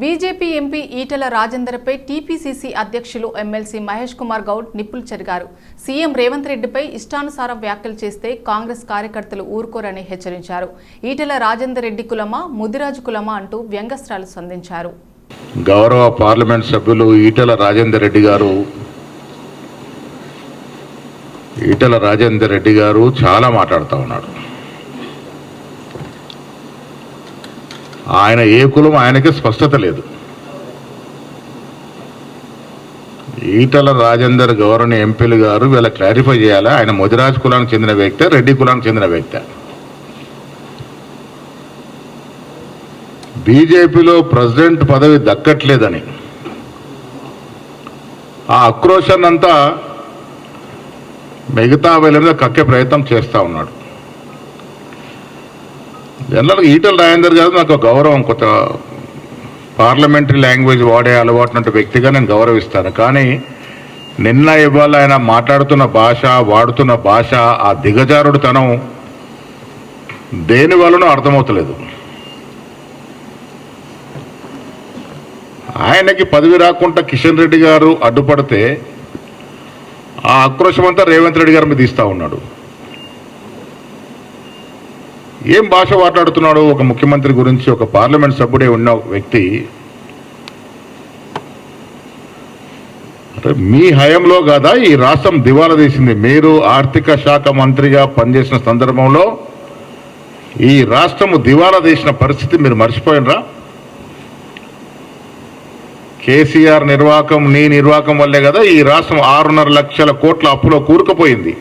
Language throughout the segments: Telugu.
బీజేపీ ఎంపీ ఈటెల రాజేందర్పై టీపీసీసీ అధ్యక్షులు ఎమ్మెల్సీ మహేష్ కుమార్ గౌడ్ నిప్పులు చెరిగారు. సీఎం రేవంత్ రెడ్డిపై ఇష్టానుసారం వ్యాఖ్యలు చేస్తే కాంగ్రెస్ కార్యకర్తలు ఊరుకోరని హెచ్చరించారు. ఈటెల రాజేందర్ రెడ్డి కులమా ముదిరాజు కులమా అంటూ వ్యంగ్యస్త్రాలు సంధించారు. గౌరవ పార్లమెంట్ సభ్యులు ఈటెల రాజేందర్ రెడ్డి గారు ఈటెల రాజేందర్ రెడ్డి గారు చాలా మాట్లాడుతూ ఉన్నాడు ఆయన ఏ కులం ఆయనకి స్పష్టత లేదు. ఈటల రాజేందర్ గవర్న ఎంపీలు గారు వీళ్ళ క్లారిఫై చేయాలి? ఆయన ముదిరాజ్ కులానికి చెందిన వ్యక్తి రెడ్డి కులానికి చెందిన వ్యక్తి? బీజేపీలో ప్రెసిడెంట్ పదవి దక్కట్లేదని. ఆ ఆక్రోశాన్ని అంతా మిగతా వీళ్ళ మీద కక్కే ప్రయత్నం చేస్తూ ఉన్నాడు. జనరల్గా ఈటల రాజేందర్ గారు నాకు గౌరవం కొత్త పార్లమెంటరీ లాంగ్వేజ్ వాడే అలవాటునట్టు వ్యక్తిగా నేను గౌరవిస్తాను. కానీ నిన్న ఇవాళ ఆయన మాట్లాడుతున్న భాష వాడుతున్న భాష ఆ దిగజారుడుతనం దేని వలన అర్థమవుతలేదు. ఆయనకి పదవి రాకుండా కిషన్ రెడ్డి గారు అడ్డుపడితే ఆ ఆక్రోశం అంతా రేవంత్ రెడ్డి గారి మీద ఇస్తూ ఉన్నాడు. ఏం భాష మాట్లాడుతున్నాడు? ఒక ముఖ్యమంత్రి గురించి ఒక పార్లమెంట్ సభ్యుడే ఉన్న వ్యక్తి. అంటే మీ హయంలో కాదా? ఈ రాష్ట్రం దివాలా తీసింది. మీరు ఆర్థిక శాఖ మంత్రిగా పనిచేసిన సందర్భంలో ఈ రాష్ట్రము దివాలా తీసిన పరిస్థితి మీరు మర్చిపోయినరా? కేసీఆర్ నిర్వాహకం నీ నిర్వాహకం వల్లే కదా ఈ రాష్ట్రం ఆరున్నర లక్షల కోట్ల అప్పులో కూరుకుపోయింది.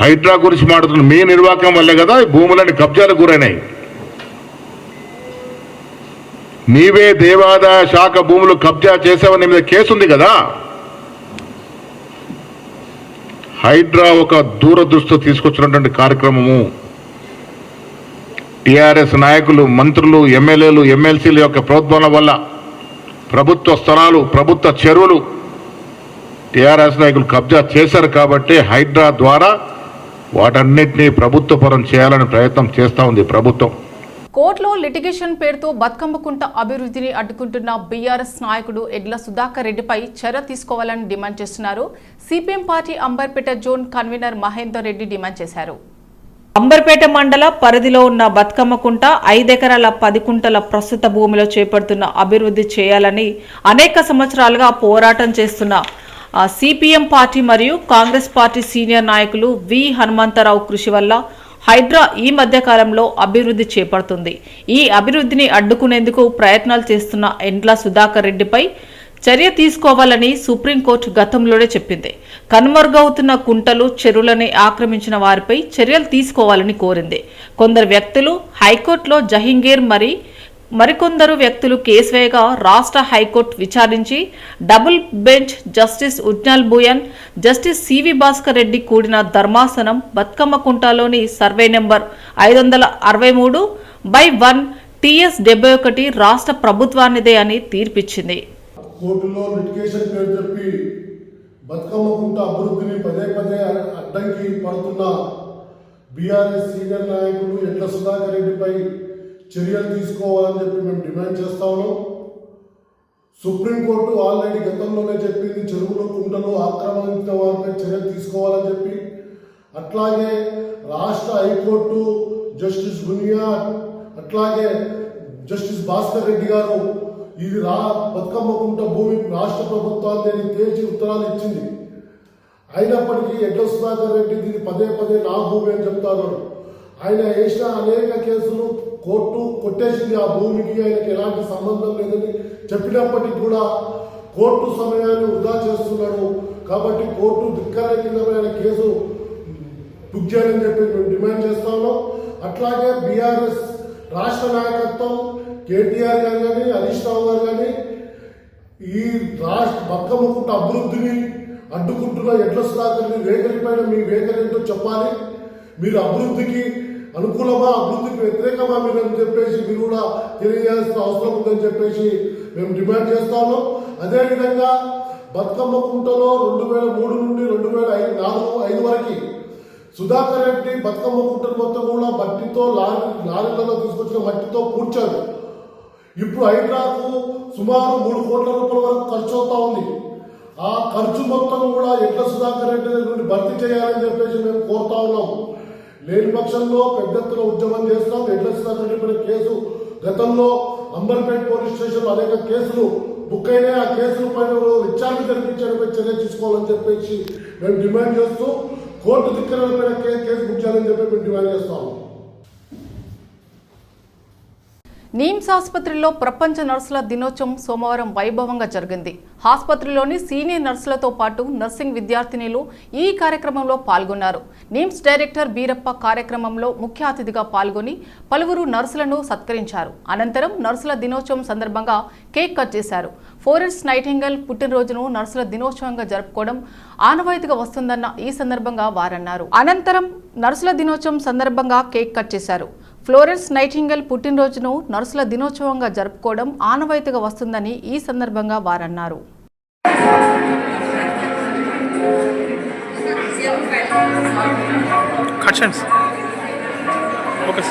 హైడ్రా గురించి మాట్లాడుతున్న మీ నిర్వాహకం వల్లే కదా భూములన్నీ భూములని కబ్జాలకు గురైనాయి. నీవే దేవాదాయ శాఖ భూములు కబ్జా చేసావని మీద కేసు ఉంది కదా? హైడ్రా ఒక దూరదృష్టి తీసుకొచ్చినటువంటి కార్యక్రమము. టిఆర్ఎస్ నాయకులు మంత్రులు ఎమ్మెల్యేలు ఎమ్మెల్సీల యొక్క ప్రోద్బలం వల్ల ప్రభుత్వ స్థలాలు ప్రభుత్వ చెరువులు టిఆర్ఎస్ నాయకులు కబ్జా చేశారు కాబట్టి హైడ్రా ద్వారా వాటన్నిటినీ ప్రభుత్వ పరం చేయాలని ప్రయత్నం చేస్తూ ఉంది ప్రభుత్వం. కోర్టులో లిటిగేషన్ పేరుతో బతుకమ్మకుంట అభివృద్ధిని అడ్డుకుంటున్న బీఆర్ఎస్ నాయకుడు ఎడ్ల సుధాకర్ రెడ్డిపై చర్య తీసుకోవాలని డిమాండ్ చేస్తున్నారు. CPM party Amberpet zone convener Mahender Reddy demand చేశారు. అంబర్పేట మండల పరిధిలో ఉన్న బతుకమ్మకుంట ఐదెకరాల పది కుంటల ప్రస్తుత భూమిలో చేపడుతున్న అభివృద్ధి చేయాలని అనేక సంవత్సరాలుగా పోరాటం చేస్తున్న సిపిఎం పార్టీ మరియు కాంగ్రెస్ పార్టీ సీనియర్ నాయకులు వి హనుమంతరావు కృషి వల్ల హైడ్రా ఈ మధ్యకాలంలో అభివృద్ధి చేపడుతుంది. ఈ అభివృద్ధిని అడ్డుకునేందుకు ప్రయత్నాలు చేస్తున్న ఎండ్ల సుధాకర్ రెడ్డిపై చర్య తీసుకోవాలని సుప్రీంకోర్టు గతంలోనే చెప్పింది. కనుమరుగవుతున్న కుంటలు చెరువులని ఆక్రమించిన వారిపై చర్యలు తీసుకోవాలని కోరింది. కొందరు వ్యక్తులు హైకోర్టులో జహింగీర్ మరి మరికొందరు వ్యక్తులు కేసు వేయగా రాష్ట్ర హైకోర్టు విచారించి double bench justice Ujjal Bhuyan justice C V Bhaskar Reddy కూడిన ధర్మాసనం బతుకమ్మ కుంటలోని సర్వే నెంబర్ ఐదు వందల అరవై మూడు బై వన్ టిఎస్ డెబ్బై ఒకటి రాష్ట్ర ప్రభుత్వానిదే అని తీర్పిచ్చింది. కోర్టులో లిటిగేషన్ పేరు చెప్పి బతుకమ్మ కుంట అభివృద్ధిని పదే పదే అడ్డంకి పడుతున్న బీఆర్ఎస్ సీనియర్ నాయకులు ఎడ్ల సుధాకర్ రెడ్డిపై చర్యలు తీసుకోవాలని చెప్పి మేము డిమాండ్ చేస్తా ఉన్నాం. సుప్రీంకోర్టు ఆల్రెడీ గతంలోనే చెప్పింది చెరువులు కుంటలు ఆక్రమించిన వారిపై చర్యలు తీసుకోవాలని చెప్పి. అట్లాగే రాష్ట్ర హైకోర్టు జస్టిస్ గునియా అట్లాగే జస్టిస్ భాస్కర్ రెడ్డి గారు ఇది రా బతుకమ్మ కుంట భూమి రాష్ట్ర ప్రభుత్వాన్ని తేల్చి ఉత్తరాలు ఇచ్చింది. అయినప్పటికీ ఎడ్ల సుధాకర్ రెడ్డి దీన్ని పదే పదే నా భూమి అని చెప్తారు. ఆయన వేసిన అనేక కేసులు కోర్టు కొట్టేసింది ఆ భూమికి ఆయనకి ఎలాంటి సంబంధం లేదని చెప్పినప్పటికీ కూడా కోర్టు సమయాన్ని వృధా చేస్తున్నాడు. కాబట్టి కోర్టు ధిక్కర కింద కేసు బుక్ చేయాలని చెప్పి మేము డిమాండ్ చేస్తా ఉన్నాం. అట్లాగే బీఆర్ఎస్ రాష్ట్ర నాయకత్వం కేటీఆర్ గారు కానీ హరీష్ రావు గారు కానీ ఈ రాష్ట్ర బక్కముకుంట అభివృద్ధిని అడ్డుకుంటున్న ఎడ్ల సుధాకర్ని వేకరి పైన మీ వేకరి ఏంటో చెప్పాలి. మీరు అభివృద్ధికి అనుకూలమా అభివృద్ధికి వ్యతిరేకమా మీరు అని చెప్పేసి మీరు కూడా తెలియజేయాల్సిన అవసరం ఉందని చెప్పేసి మేము డిమాండ్ చేస్తాము అదేవిధంగా బతుకమ్మ కుంటలో రెండు వేల మూడు నుండి రెండు వేల ఐదు నాలుగు ఐదు వరకు సుధాకర్ రెడ్డి బతుకమ్మ కుట్టలు మొత్తం కూడా మట్టితో లారీ లారీలలో తీసుకొచ్చిన మట్టితో కూర్చారు ఇప్పుడు హైడ్రాకు సుమారు మూడు కోట్ల రూపాయల వరకు ఖర్చు అవుతా ఉంది. ఆ ఖర్చు మొత్తం కూడా ఎట్ల సుధాకర్ రెడ్డి నుండి భర్తీ చేయాలని చెప్పేసి మేము కోరుతా ఉన్నాం. లేని పక్షంలో పెద్ద ఎత్తున ఉద్యమం చేస్తాం. ఎట్ల కేసు గతంలో అంబర్పేట్ పోలీస్ స్టేషన్ అనేక కేసులు బుక్ అయినాయి. ఆ కేసుల పైన విచారణ జరిపించడంపై చర్య తీసుకోవాలని చెప్పేసి మేము డిమాండ్ చేస్తూ కోర్టు ధిక్కరణ కేసు బుక్ చేయాలని చెప్పి మేము డిమాండ్ చేస్తాము. నీమ్స్ ఆసుపత్రిలో ప్రపంచ నర్సుల దినోత్సవం సోమవారం వైభవంగా జరిగింది. ఆసుపత్రిలోని సీనియర్ నర్సులతో పాటు నర్సింగ్ విద్యార్థినిలు ఈ కార్యక్రమంలో పాల్గొన్నారు. నిమ్స్ డైరెక్టర్ బీరప్ప కార్యక్రమంలో ముఖ్య అతిథిగా పాల్గొని పలువురు నర్సులను సత్కరించారు. అనంతరం నర్సుల దినోత్సవం సందర్భంగా కేక్ కట్ చేశారు. ఫోరెన్స్ నైటింగల్ పుట్టినరోజును నర్సుల దినోత్సవంగా జరుపుకోవడం ఆనవాయితీగా వస్తుందన్న ఈ సందర్భంగా వారన్నారు. అనంతరం నర్సుల దినోత్సవం సందర్భంగా కేక్ కట్ చేశారు. ఫ్లోరెన్స్ నైటింగల్ పుట్టినరోజును నర్సుల దినోత్సవంగా జరుపుకోవడం ఆనవాయితీగా వస్తుందని ఈ సందర్భంగా వారన్నారు. ఓకే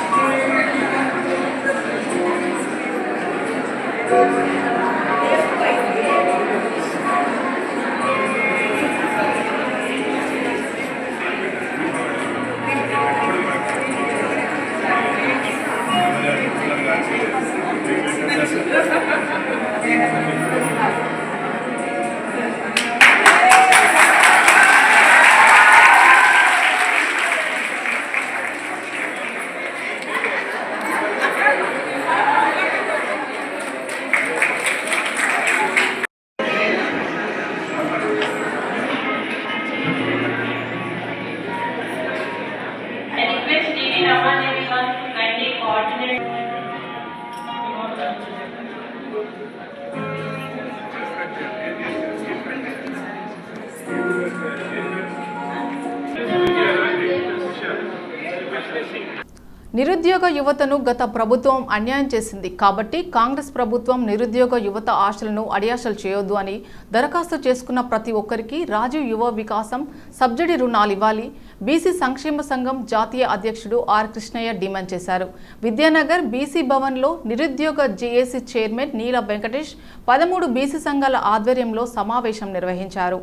నిరుద్యోగ యువతను గత ప్రభుత్వం అన్యాయం చేసింది. కాబట్టి కాంగ్రెస్ ప్రభుత్వం నిరుద్యోగ యువత ఆశలను అడియాశలు చేయొద్దు అని దరఖాస్తు చేసుకున్న ప్రతి ఒక్కరికి రాజీవ్ యువ వికాసం సబ్సిడీ రుణాలు ఇవ్వాలి. బీసీ సంక్షేమ సంఘం జాతీయ అధ్యక్షుడు ఆర్ కృష్ణయ్య డిమాండ్ చేశారు. విద్యానగర్ బీసీ భవన్లో నిరుద్యోగ జేఏసీ చైర్మన్ నీల వెంకటేష్ పదమూడు బీసీ సంఘాల ఆధ్వర్యంలో సమావేశం నిర్వహించారు.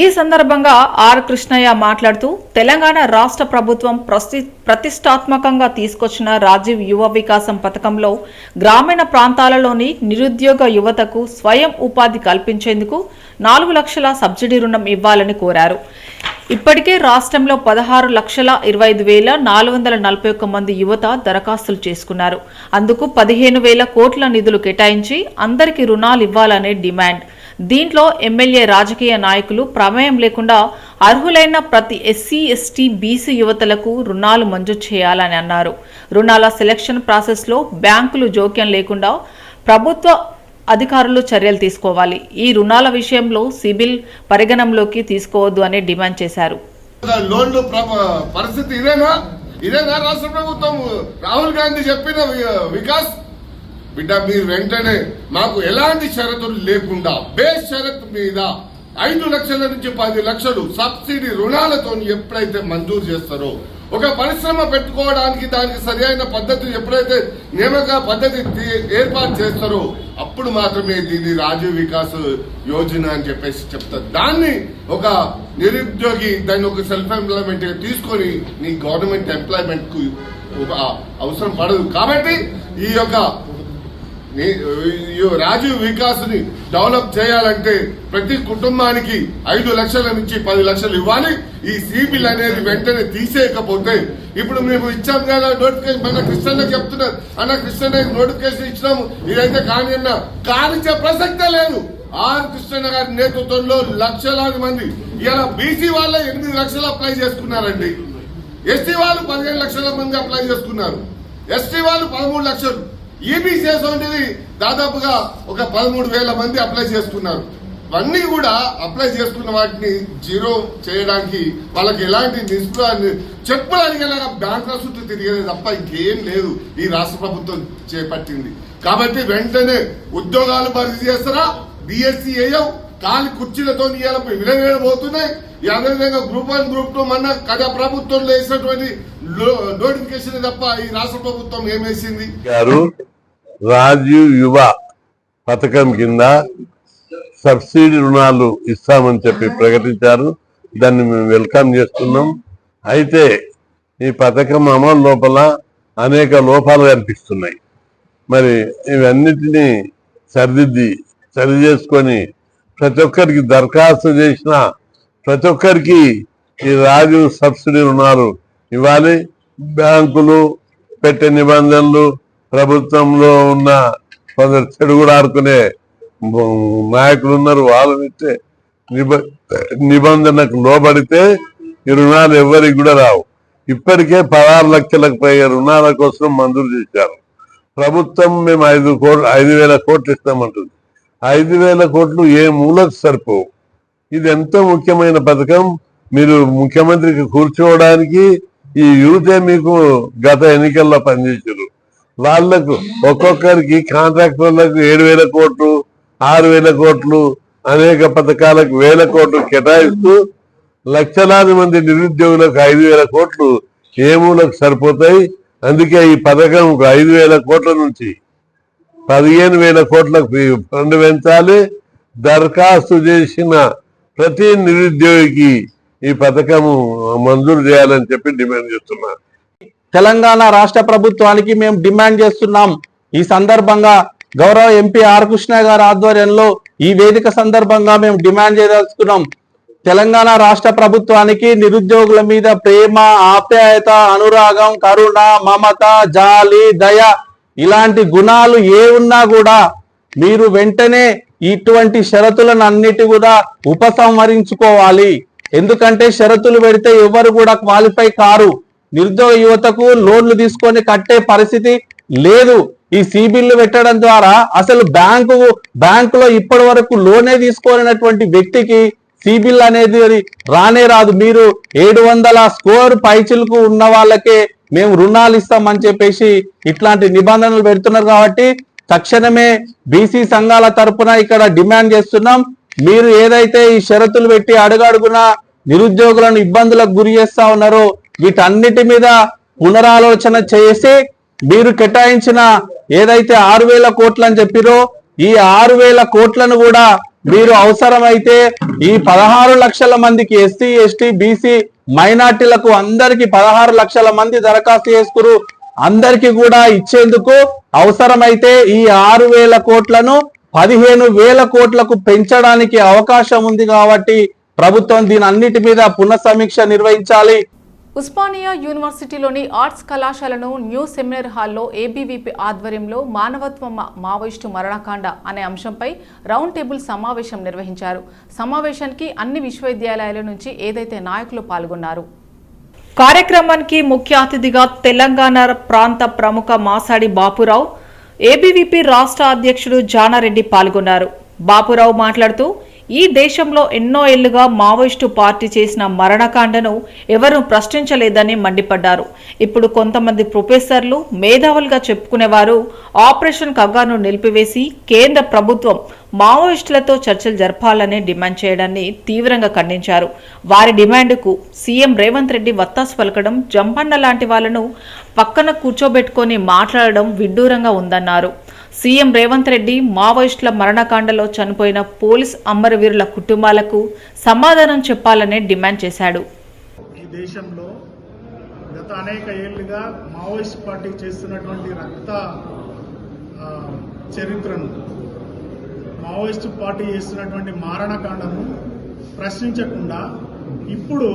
ఈ సందర్భంగా ఆర్ కృష్ణయ్య మాట్లాడుతూ తెలంగాణ రాష్ట్ర ప్రభుత్వం ప్రస్తి ప్రతిష్టాత్మకంగా తీసుకొచ్చిన రాజీవ్ యువ వికాసం పథకంలో గ్రామీణ ప్రాంతాలలోని నిరుద్యోగ యువతకు స్వయం ఉపాధి కల్పించేందుకు నాలుగు లక్షల సబ్సిడీ రుణం ఇవ్వాలని కోరారు. ఇప్పటికే రాష్ట్రంలో పదహారు లక్షల ఇరవై ఐదు వేల నాలుగు వందల నలభై ఒక్క మంది యువత దరఖాస్తులు చేసుకున్నారు. అందుకు పదిహేను వేల కోట్ల నిధులు కేటాయించి అందరికీ రుణాలు ఇవ్వాలనే డిమాండ్. దీంట్లో ఎమ్మెల్యే రాజకీయ నాయకులు ప్రమేయం లేకుండా అర్హులైన ప్రతి ఎస్సీ ఎస్టీ బీసీ యువతలకు రుణాలు మంజూరు చేయాలని అన్నారు. రుణాల సెలక్షన్ ప్రాసెస్లో బ్యాంకులు జోక్యం లేకుండా ప్రభుత్వ అధికారులు చర్యలు తీసుకోవాలి. ఈ రుణాల విషయంలో సిబిల్ పరిగణంలోకి తీసుకోవద్దు అని డిమాండ్ చేశారు. లోన్లు పరిస్థితి ఇదేనా? ఇదేనా రాష్ట్ర ప్రభుత్వం? రాహుల్ గాంధీ చెప్పిన వికాస్ బిడ్డ మీరు వెంటనే మాకు ఎలాంటి షరతులు లేకుండా బేస్ షరతు మీద ఐదు లక్షల నుంచి పది లక్షలు సబ్సిడీ రుణాలతో ఎప్పుడైతే మంజూరు చేస్తారో ఒక పరిశ్రమ పెట్టుకోవడానికి దానికి సరియైన పద్ధతి ఎప్పుడైతే నియమక పద్ధతి ఏర్పాటు చేస్తారో అప్పుడు మాత్రమే దీన్ని రాజీవ్ వికాస్ యోజన అని చెప్పేసి చెప్తారు. దాన్ని ఒక నిరుద్యోగి దాన్ని ఒక సెల్ఫ్ ఎంప్లాయ్మెంట్ తీసుకొని నీ గవర్నమెంట్ ఎంప్లాయ్మెంట్కు ఒక అవసరం పడదు. కాబట్టి ఈ యొక్క రాజీవ్ వికాస్ని డెవలప్ చేయాలంటే ప్రతి కుటుంబానికి ఐదు లక్షల నుంచి పది లక్షలు ఇవ్వాలి. ఈ సిబిల్ అనేది వెంటనే తీసేయకపోతే ఇప్పుడు మేము ఇచ్చాం కదా నోటిఫికేషన్ మన కృష్ణ చెప్తున్నారు. అన్న కృష్ణ నోటిఫికేషన్ ఇచ్చినాము ఇదైతే కాని అన్న కానిచ్చే ప్రసక్తే లేదు. ఆర్ కృష్ణ గారి నేతృత్వంలో లక్షలాది మంది ఇలా బీసీ వాళ్ళ ఎనిమిది లక్షలు అప్లై చేసుకున్నారండి. ఎస్టీ వాళ్ళు పదిహేను లక్షల మంది అప్లై చేసుకున్నారు. ఎస్టీ వాళ్ళు పదమూడు లక్షలు. ఈబీసీఎస్ వంటిది దాదాపుగా ఒక పదమూడు వేల మంది అప్లై చేసుకున్నారు ఇవన్నీ కూడా అప్లై చేసుకున్న వాటిని జీరో చేయడానికి వాళ్ళకి ఎలాంటి నిస్పృహ చెప్పడానికి ఎలాగా బ్యాంకుల చుట్టూ తిరిగేది తప్ప ఇంకేం లేదు. ఈ రాష్ట్ర ప్రభుత్వం చేపట్టింది. కాబట్టి వెంటనే ఉద్యోగాలు భర్తీ చేస్తారా? బిఎస్సీ ఏఎం కాలి కుర్చీలతో ఇవాళ విలవిలబోతున్నాయి ఈ అదేవిధంగా గ్రూప్ వన్ గ్రూప్ టూ మన కథ ప్రభుత్వం వేసినటువంటి నోటిఫికేషన్ తప్ప ఈ రాష్ట్ర ప్రభుత్వం ఏమేసింది గారు రాజీవ్ యువ పథకం కింద సబ్సిడీ రుణాలు ఇస్తామని చెప్పి ప్రకటించారు. దాన్ని మేము వెల్కమ్ చేస్తున్నాం. అయితే ఈ పథకం అమలు లోపల అనేక లోపాలు కనిపిస్తున్నాయి. మరి ఇవన్నిటినీ సరిదిద్ది సరి చేసుకొని ప్రతి ఒక్కరికి దరఖాస్తు చేసిన ప్రతి ఒక్కరికి ఈ రాజు సబ్సిడీ ఉన్నారు ఇవ్వాలి. బ్యాంకులు పెట్టే నిబంధనలు ప్రభుత్వంలో ఉన్న కొందరు చెడుగుడు ఆడుకునే నాయకులు ఉన్నారు. వాళ్ళు ఇచ్చే నిబంధనకు లోబడితే ఈ రుణాలు ఎవరికి కూడా రావు. ఇప్పటికే పదహారు లక్షలకు పైగా రుణాల కోసం మంజూరు చేశారు. ప్రభుత్వం మేము ఐదు కోట్లు ఐదు వేల కోట్లు ఇస్తామంటుంది. ఐదు వేల కోట్లు ఏ మూలకు సరిపోవు. ఇది ఎంతో ముఖ్యమైన పథకం? మీరు ముఖ్యమంత్రికి కూర్చోవడానికి ఈ యూతే మీకు గత ఎన్నికల్లో పనిచేశారు. వాళ్ళకు ఒక్కొక్కరికి కాంట్రాక్టర్లకు ఏడు వేల కోట్లు ఆరు వేల కోట్లు అనేక పథకాలకు వేల కోట్లు కేటాయిస్తూ లక్షలాది మంది నిరుద్యోగులకు ఐదు వేల కోట్లు ఏ మూలకు సరిపోతాయి? అందుకే ఈ పథకం ఒక ఐదు వేల కోట్ల నుంచి పదిహేను వేల కోట్లకు ఫండ్ పెంచాలి. దరఖాస్తు చేసిన ప్రతి నిరుద్యోగికి ఈ పథకము మంజూరు చేయాలని చెప్పి డిమాండ్ చేస్తున్నారు తెలంగాణ రాష్ట్ర ప్రభుత్వానికి మేము డిమాండ్ చేస్తున్నాం. ఈ సందర్భంగా గౌరవ ఎంపీ ఆర్ కృష్ణ గారి ఆధ్వర్యంలో ఈ వేదిక సందర్భంగా మేము డిమాండ్ చేయదలుచుకున్నాం. తెలంగాణ రాష్ట్ర ప్రభుత్వానికి నిరుద్యోగుల మీద ప్రేమ ఆప్యాయత అనురాగం కరుణ మమత జాలి దయ ఇలాంటి గుణాలు ఏ ఉన్నా కూడా మీరు వెంటనే ఇటువంటి షరతులను అన్నిటి కూడా ఉపసంహరించుకోవాలి. ఎందుకంటే షరతులు పెడితే ఎవరు కూడా క్వాలిఫై కారు. నిరుద్యోగ యువతకు లోన్లు తీసుకొని కట్టే పరిస్థితి లేదు. ఈ సిబిల్లు పెట్టడం ద్వారా అసలు బ్యాంకు బ్యాంకులో ఇప్పటి వరకు లోనే తీసుకోనటువంటి వ్యక్తికి సిబిల్ అనేది రానే రాదు. మీరు ఏడు వందల స్కోర్ పైచిలకు ఉన్న వాళ్ళకే మేము రుణాలు ఇస్తామని చెప్పేసి ఇట్లాంటి నిబంధనలు పెడుతున్నారు కాబట్టి తక్షణమే బీసీ సంఘాల తరపున ఇక్కడ డిమాండ్ చేస్తున్నాం. మీరు ఏదైతే ఈ షరతులు పెట్టి అడుగడుగున నిరుద్యోగులను ఇబ్బందులకు గురి చేస్తా ఉన్నారో వీటన్నిటి మీద పునరాలోచన చేసి మీరు కేటాయించిన ఏదైతే ఆరు వేల కోట్లు అని చెప్పిరో ఈ ఆరు వేల కోట్లను కూడా మీరు అవసరమైతే ఈ పదహారు లక్షల మందికి ఎస్సీ ఎస్టీ బీసీ మైనార్టీలకు అందరికి పదహారు లక్షల మంది దరఖాస్తు చేసుకురు. అందరికి కూడా ఇచ్చేందుకు అవసరమైతే ఈ ఆరు వేల కోట్లను పదిహేను వేల కోట్లకు పెంచడానికి అవకాశం ఉంది కాబట్టి ప్రభుత్వం దీని అన్నిటి మీద పునః సమీక్ష నిర్వహించాలి. ఉస్మానియా యూనివర్సిటీలోని ఆర్ట్స్ కళాశాలను న్యూ సెమినార్ హాల్లో ఏబీవీపీ ఆధ్వర్యంలో మానవత్వ మావోయిస్టు మరణకాండ అనే అంశంపై రౌండ్ టేబుల్ సమావేశం నిర్వహించారు. సమావేశానికి అన్ని విశ్వవిద్యాలయాల నుంచి ఏదైతే నాయకులు పాల్గొన్నారు. కార్యక్రమానికి ముఖ్య అతిథిగా తెలంగాణ ప్రాంత ప్రముఖ మాసాడి బాపురావు ఏబీవీపీ రాష్ట్ర అధ్యక్షుడు జానారెడ్డి పాల్గొన్నారు. బాపురావు మాట్లాడుతూ ఈ దేశంలో ఎన్నో ఏళ్ళుగా మావోయిస్టు పార్టీ చేసిన మరణకాండను ఎవరూ ప్రశ్నించలేదని మండిపడ్డారు. ఇప్పుడు కొంతమంది ప్రొఫెసర్లు మేధావులుగా చెప్పుకునేవారు ఆపరేషన్ కగాను నిలిపివేసి కేంద్ర ప్రభుత్వం మావోయిస్టులతో చర్చలు జరపాలని డిమాండ్ చేయడాన్ని తీవ్రంగా ఖండించారు. వారి డిమాండ్కు సీఎం రేవంత్ రెడ్డి వత్తాసు పలకడం జంపన్న లాంటి వాళ్ళను పక్కన కూర్చోబెట్టుకొని మాట్లాడడం విడ్డూరంగా ఉందన్నారు. సీఎం రేవంత్ రెడ్డి మావోయిస్టుల మరణకాండలో చనిపోయిన పోలీస్ అమరవీరుల కుటుంబాలకు సమాధానం చెప్పాలని డిమాండ్ చేశాడు. ఈ దేశంలో గత అనేక ఏళ్ళుగా మావోయిస్ట్ పార్టీ చేస్తున్నటువంటి రక్త చరిత్రను మావోయిస్ట్ పార్టీ చేస్తున్నటువంటి మారణకాండను ప్రశ్నించకుండా ఇప్పుడు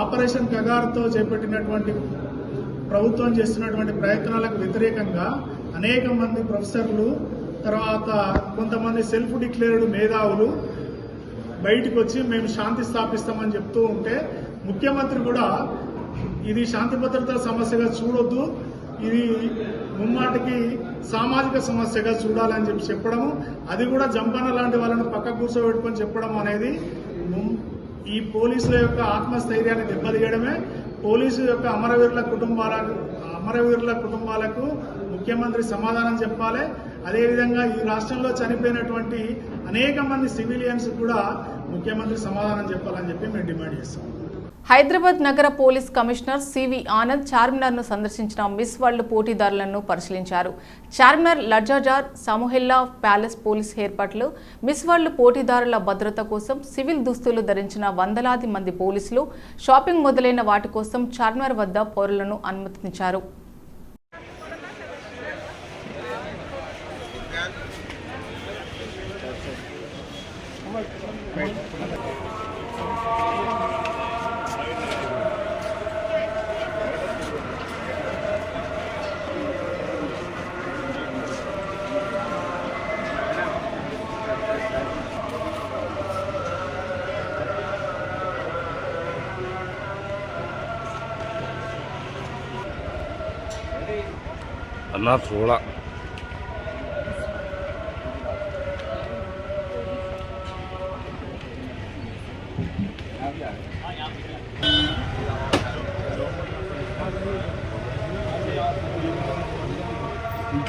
ఆపరేషన్ కగార్తో చేపట్టినటువంటి ప్రభుత్వం చేస్తున్నటువంటి ప్రయత్నాలకు వ్యతిరేకంగా అనేక మంది ప్రొఫెసర్లు తర్వాత కొంతమంది సెల్ఫ్ డిక్లేర్డ్ మేధావులు బయటికి వచ్చి మేము శాంతి స్థాపిస్తామని చెప్తూ ఉంటే ముఖ్యమంత్రి కూడా ఇది శాంతి భద్రతల సమస్యగా చూడొద్దు ఇది ముమ్మాటికి సామాజిక సమస్యగా చూడాలని చెప్పి చెప్పడము అది కూడా జంపన్న లాంటి వాళ్ళని పక్క కూర్చోబెట్టుకొని చెప్పడం అనేది ఈ పోలీసుల యొక్క ఆత్మస్థైర్యాన్ని దెబ్బతీయడమే పోలీసు యొక్క అమరవీరుల కుటుంబాలకు అమరవీరుల కుటుంబాలకు ముఖ్యమంత్రి సమాధానం చెప్పాలి. అదేవిధంగా ఈ రాష్ట్రంలో చనిపోయినటువంటి అనేక మంది సివిలియన్స్ కూడా ముఖ్యమంత్రి సమాధానం చెప్పాలని చెప్పి మేము డిమాండ్ చేస్తాం. హైదరాబాద్ నగర పోలీస్ కమిషనర్ సివి ఆనంద్ చార్మినార్ను సందర్శించిన మిస్ వరల్డ్ పోటీదారులను పరిశీలించారు. చార్మినార్ లడ్జాజార్ సమూహిల్లా ప్యాలెస్ పోలీస్ ఏర్పాట్లు మిస్ వరల్డ్ పోటీదారుల భద్రత కోసం సివిల్ దుస్తులు ధరించిన వందలాది మంది పోలీసులు షాపింగ్ మొదలైన వాటి కోసం చార్మినార్ వద్ద పౌరులను అనుమతించారు. 俺妈服了。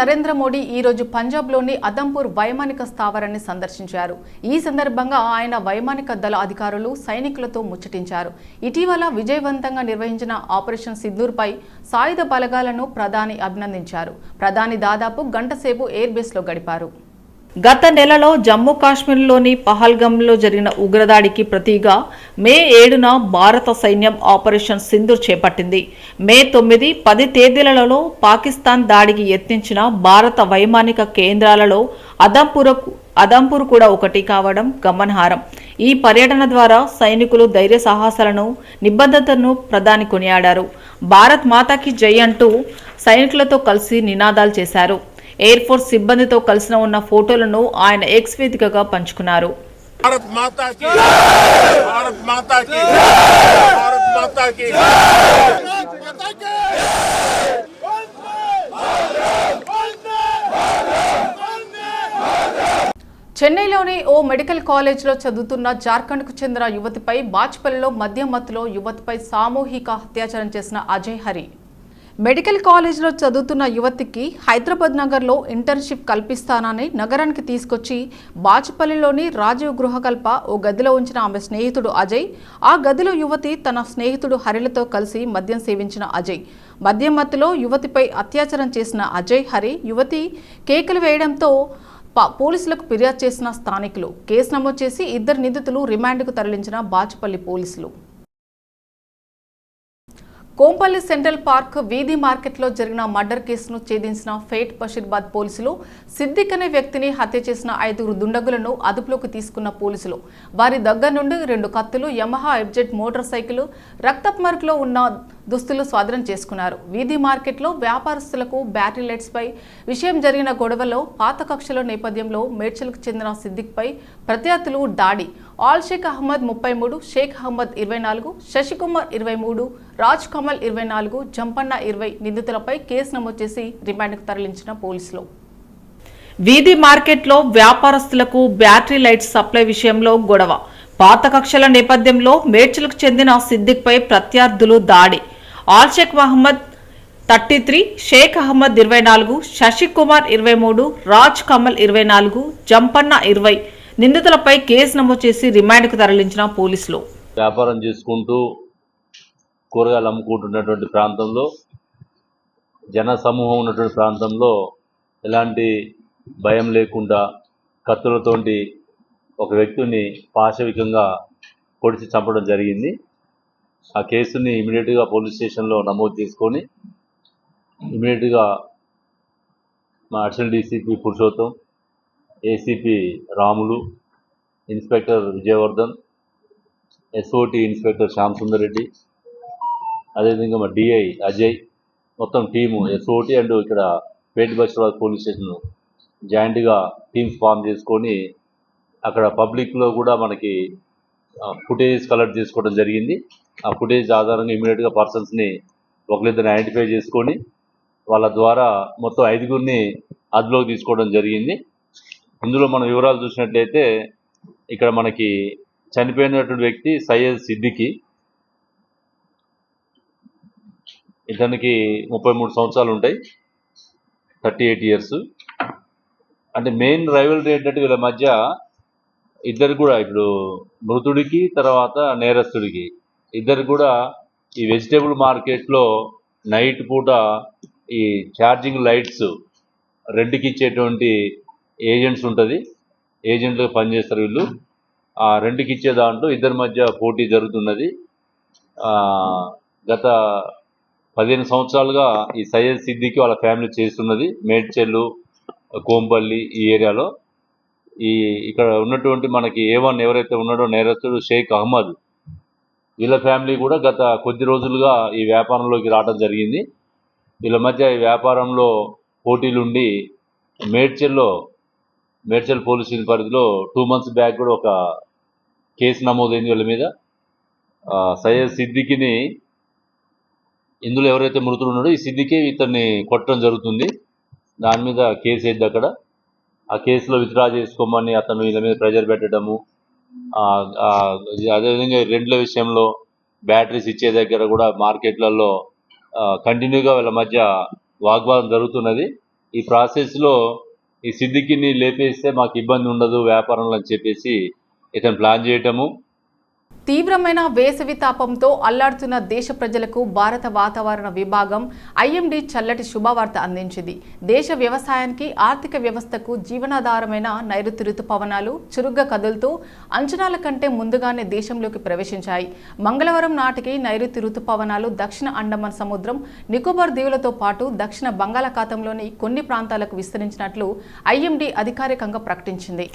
నరేంద్ర మోడీ ఈ రోజు పంజాబ్లోని అదంపూర్ వైమానిక స్థావరాన్ని సందర్శించారు. ఈ సందర్భంగా ఆయన వైమానిక దళ అధికారులు సైనికులతో ముచ్చటించారు. ఇటీవల విజయవంతంగా నిర్వహించిన ఆపరేషన్ సిద్ధూర్పై సాయుధ బలగాలను ప్రధాని అభినందించారు. ప్రధాని దాదాపు గంటసేపు ఎయిర్బేస్లో ఎయిర్ బేస్లో గడిపారు. గత నెలలో జమ్మూ కాశ్మీర్లోని పహల్గంలో జరిగిన ఉగ్రదాడికి ప్రతిగా మే ఏడున భారత సైన్యం ఆపరేషన్ సింధూర్ చేపట్టింది. మే తొమ్మిది పది తేదీలలో పాకిస్తాన్ దాడికి యత్నించిన భారత వైమానిక కేంద్రాలలో అదంపురకు అదంపూర్ కూడా ఒకటి కావడం గమనార్హం. ఈ పర్యటన ద్వారా సైనికులు ధైర్య సాహసాలను నిబద్ధతను ప్రధాని కొనియాడారు. భారత్ మాతాకి జై అంటూ సైనికులతో కలిసి నినాదాలు చేశారు. ఎయిర్ ఫోర్స్ సిబ్బందితో కలిసిన ఉన్న ఫోటోలను ఆయన ఎక్స్ వేదికగా పంచుకున్నారు भारत माता की भारत माता की भारत माता की చెన్నైలోని ఓ మెడికల్ కాలేజ్లో చదువుతున్న జార్ఖండ్కు చెందిన యువతిపై బాచ్పల్లిలో మద్యం మత్తులో యువతిపై సామూహిక అత్యాచారం చేసిన అజయ్ హరి మెడికల్ కాలేజ్లో చదువుతున్న యువతికి హైదరాబాద్ నగర్లో ఇంటర్న్షిప్ కల్పిస్తానని నగరానికి తీసుకొచ్చి బాచుపల్లిలోని రాజీవ్ గృహకల్ప ఓ గదిలో ఉంచిన ఆమె స్నేహితుడు అజయ్. ఆ గదిలో యువతి తన స్నేహితుడు హరిలతో కలిసి మద్యం సేవించిన అజయ్. మద్యం మత్తులో యువతిపై అత్యాచారం చేసిన అజయ్ హరి యువతి కేకలు వేయడంతో పోలీసులకు ఫిర్యాదు చేసిన స్థానికులు. కేసు నమోదు చేసి ఇద్దరు నిందితులు రిమాండ్కు తరలించిన బాచుపల్లి పోలీసులు. కోంపల్లి సెంట్రల్ పార్క్ వీధి మార్కెట్లో జరిగిన మర్డర్ కేసును ఛేదించిన ఫేట్ బషీర్బాద్ పోలీసులు సిద్దిక్ అనే వ్యక్తిని హత్య చేసిన ఐదుగురు దుండగులను అదుపులోకి తీసుకున్న పోలీసులు. వారి దగ్గర నుండి రెండు కత్తులు యమహా ఎబ్జెట్ మోటార్ సైకిల్ రక్తపు ఉన్న దుస్తులు స్వాధీనం చేసుకున్నారు. వీధి మార్కెట్లో వ్యాపారస్తులకు బ్యాటరీ లైట్స్పై విషయం జరిగిన గొడవలో పాత కక్షల నేపథ్యంలో మేడ్చల్కు చెందిన సిద్దిక్పై ప్రత్యర్థులు దాడి. ఆల్ షేక్ అహ్మద్ ముప్పై మూడు షేక్ అహ్మద్ ఇరవై నాలుగు శశికుమార్ ఇరవై మూడు రాజ్ కమల్ ఇరవై నాలుగు జంపన్న ఇరవై నిందితులపై కేసు నమోదు చేసి రిమాండ్కు తరలించిన పోలీసులు. వీధి మార్కెట్లో వ్యాపారస్తులకు బ్యాటరీ లైట్స్ సప్లై విషయంలో గొడవ. పాత కక్షల నేపథ్యంలో మేడ్చలకు చెందిన సిద్దిక్పై ప్రత్యర్థులు దాడి. ఆల్షేక్ మహమ్మద్ థర్టీ త్రీ షేక్ అహ్మద్ ఇరవై నాలుగు శశికుమార్ ఇరవై మూడు రాజ్ కమల్ ఇరవై నాలుగు జంపన్న ఇరవై. నిందితులపై కేసు నమోదు చేసి రిమాండ్కు తరలించిన పోలీసులు. వ్యాపారం చేసుకుంటూ కూరగాయలు అమ్ముకుంటున్నటువంటి ప్రాంతంలో జన సమూహం ఉన్నటువంటి ప్రాంతంలో ఎలాంటి భయం లేకుండా కత్తులతోటి ఒక వ్యక్తిని పాశవికంగా పొడిచి చంపడం జరిగింది. ఆ కేసుని ఇమీడియట్గా పోలీస్ స్టేషన్లో నమోదు చేసుకొని ఇమీడియట్గా మా additional DCP Purushottam ACP Ramulu inspector Vijayvardhan SOT inspector Shyam Sundar Reddy అదేవిధంగా మా డిఐ అజయ్ మొత్తం టీము ఎస్ఓటి అండ్ ఇక్కడ పేట్ బషీరాబాద్ పోలీస్ స్టేషన్ జాయింట్గా టీమ్స్ ఫామ్ చేసుకొని అక్కడ పబ్లిక్లో కూడా మనకి ఫుటేజ్ కలెక్ట్ చేసుకోవడం జరిగింది. ఆ ఫుటేజ్ ఆధారంగా ఇమీడియట్గా పర్సన్స్ని ఒకరిద్దరిని ఐడెంటిఫై చేసుకొని వాళ్ళ ద్వారా మొత్తం ఐదుగురిని అదిలోకి తీసుకోవడం జరిగింది. ఇందులో మనం వివరాలు చూసినట్లయితే ఇక్కడ మనకి చనిపోయినటువంటి వ్యక్తి సయ్యద్ సిద్దికి. ఇతనికి ముప్పై మూడు సంవత్సరాలు ఉంటాయి. Thirty eight years. అంటే మెయిన్ రైవల్ ఏంటంటే వీళ్ళ మధ్య ఇద్దరు కూడా ఇప్పుడు మృతుడికి తర్వాత నేరస్తుడికి. ఇద్దరు కూడా ఈ వెజిటేబుల్ మార్కెట్లో నైట్ పూట ఈ ఛార్జింగ్ లైట్స్ రెండుకి ఇచ్చేటువంటి ఏజెంట్స్ ఉంటుంది. ఏజెంట్లుగా పనిచేస్తారు వీళ్ళు. ఆ రెంట్కి ఇచ్చే దాంట్లో ఇద్దరి మధ్య పోటీ జరుగుతున్నది. గత పదిహేను సంవత్సరాలుగా ఈ సయ్యద్ సిద్దికి వాళ్ళ ఫ్యామిలీ చేస్తున్నది. మేడ్చెల్లు కోంపల్లి ఈ ఏరియాలో. ఈ ఇక్కడ ఉన్నటువంటి మనకి ఏవన్ ఎవరైతే ఉన్నాడో నేరస్తుడు షేక్ అహ్మద్. వీళ్ళ ఫ్యామిలీ కూడా గత కొద్ది రోజులుగా ఈ వ్యాపారంలోకి రావడం జరిగింది. వీళ్ళ మధ్య ఈ వ్యాపారంలో పోటీలుండి మేడ్చెల్లో మేడ్చల్ పోలీస్ స్టేషన్ పరిధిలో టూ మంత్స్ బ్యాక్ కూడా ఒక కేసు నమోదైంది వీళ్ళ మీద. సయ్యద్ సిద్దికిని ఇందులో ఎవరైతే మృతుడు ఉన్నాడో ఈ సిద్దికే ఇతన్ని కొట్టడం జరుగుతుంది. దాని మీద కేసు అయింది అక్కడ. ఆ కేసులో విత్డ్రా చేసుకోమని అతను వీళ్ళ మీద ప్రెజర్ పెట్టడము అదేవిధంగా రెండ్ల విషయంలో బ్యాటరీస్ ఇచ్చే దగ్గర కూడా మార్కెట్లలో కంటిన్యూగా వీళ్ళ మధ్య వాగ్వాదం జరుగుతున్నది. ఈ ప్రాసెస్లో ఈ సిద్దికిని లేపేస్తే మాకు ఇబ్బంది ఉండదు వ్యాపారంలో అని చెప్పేసి ఇతను ప్లాన్ చేయటము. తీవ్రమైన వేసవి తాపంతో అల్లాడుతున్న దేశ ప్రజలకు భారత వాతావరణ విభాగం ఐఎండీ చల్లటి శుభవార్త అందించింది. దేశ వ్యవసాయానికి ఆర్థిక వ్యవస్థకు జీవనాధారమైన నైరుతి రుతుపవనాలు చురుగ్గా కదులుతూ అంచనాల కంటే ముందుగానే దేశంలోకి ప్రవేశించాయి. మంగళవారం నాటికి నైరుతి రుతుపవనాలు దక్షిణ అండమాన్ సముద్రం నికోబార్ దీవులతో పాటు దక్షిణ బంగాళాఖాతంలోని కొన్ని ప్రాంతాలకు విస్తరించినట్లు ఐఎండీ అధికారికంగా ప్రకటించింది.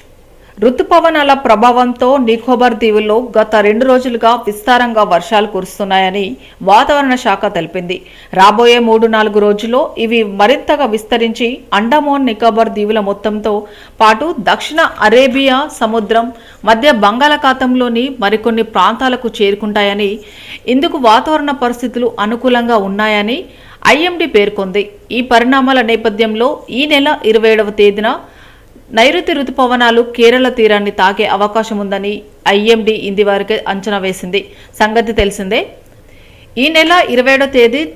రుతుపవనాల ప్రభావంతో నికోబార్ దీవుల్లో గత రెండు రోజులుగా విస్తారంగా వర్షాలు కురుస్తున్నాయని వాతావరణ శాఖ తెలిపింది. రాబోయే మూడు నాలుగు రోజుల్లో ఇవి మరింతగా విస్తరించి అండమాన్ నికోబార్ దీవుల మొత్తంతో పాటు దక్షిణ అరేబియా సముద్రం మధ్య బంగాళాఖాతంలోని మరికొన్ని ప్రాంతాలకు చేరుకుంటాయని ఇందుకు వాతావరణ పరిస్థితులు అనుకూలంగా ఉన్నాయని ఐఎండీ పేర్కొంది. ఈ పరిణామాల నేపథ్యంలో ఈ నెల ఇరవై ఏడవ తేదీన నైరుతి రుతుపవనాలు కేరళ తీరాన్ని తాకే అవకాశం ఉందని ఐఎండీ ఇందివరకే అంచనా వేసింది. సంగతి తెలిసిందే. ఈ నెల ఇరవై తేదీ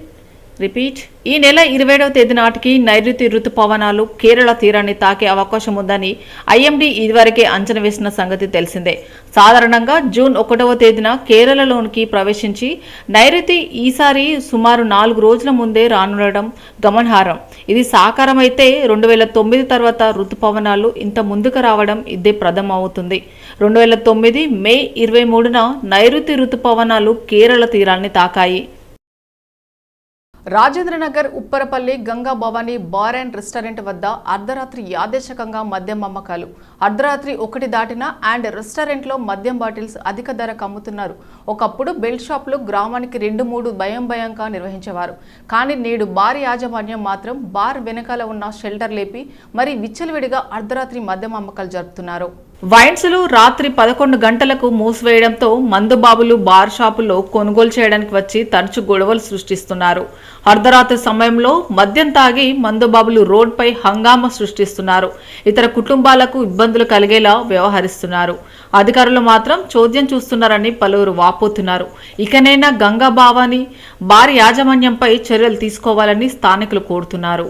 రిపీట్. ఈ నెల ఇరవైడవ తేదీ నాటికి నైరుతి రుతుపవనాలు కేరళ తీరాన్ని తాకే అవకాశం ఉందని ఐఎండీ ఇదివరకే అంచనా వేసిన సంగతి తెలిసిందే. సాధారణంగా జూన్ ఒకటవ తేదీన కేరళలోనికి ప్రవేశించి నైరుతి ఈసారి సుమారు నాలుగు రోజుల ముందే రానుండడం గమనార్హం. ఇది సాకారమైతే రెండు వేల తొమ్మిది తర్వాత రుతుపవనాలు ఇంత ముందుకు రావడం ఇదే ప్రథమం అవుతుంది రెండు వేల తొమ్మిది మే ఇరవై మూడున నైరుతి రుతుపవనాలు కేరళ తీరాన్ని తాకాయి. Rajendranagar Upparpally Ganga Bhavani bar and restaurant వద్ద అర్ధరాత్రి యాదేశకంగా మద్యం అమ్మకాలు. అర్ధరాత్రి ఒకటి దాటిన అండ్ రెస్టారెంట్లో మద్యం బాటిల్స్ అధిక ధరకు అమ్ముతున్నారు ఒకప్పుడు బెల్ట్ షాపులు గ్రామానికి రెండు మూడు భయం భయంగా నిర్వహించేవారు. కానీ నేడు బార్ యాజమాన్యం మాత్రం బార్ వెనకాల ఉన్న షెల్టర్ లేపి మరి విచ్చలవిడిగా అర్ధరాత్రి మద్యం అమ్మకాలు జరుపుతున్నారు. వైన్స్లు రాత్రి పదకొండు గంటలకు మూసివేయడంతో మందుబాబులు బార్ షాపుల్లో కొనుగోలు చేయడానికి వచ్చి తరచు గొడవలు సృష్టిస్తున్నారు. అర్ధరాత్రి సమయంలో మద్యం తాగి మందుబాబులు రోడ్పై హంగామా సృష్టిస్తున్నారు. ఇతర కుటుంబాలకు ఇబ్బందులు కలిగేలా వ్యవహరిస్తున్నారు. అధికారులు మాత్రం చోద్యం చూస్తున్నారని పలువురు వాపోతున్నారు. ఇకనైనా గంగా భావాని బార్ యాజమాన్యంపై చర్యలు తీసుకోవాలని స్థానికులు కోరుతున్నారు.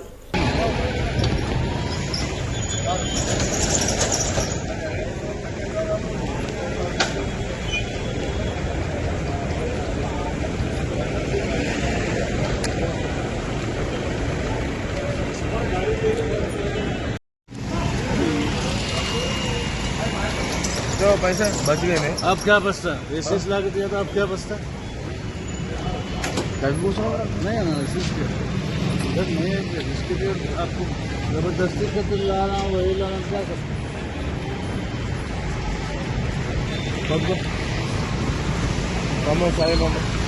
बच गए अब क्या बचता? रेसिस ला के दिया था अब क्या बचता? नहीं आपको ज़बरदस्ती का कुछ ला रहा हूँ वही ला रहा क्या करता? कम सारे कम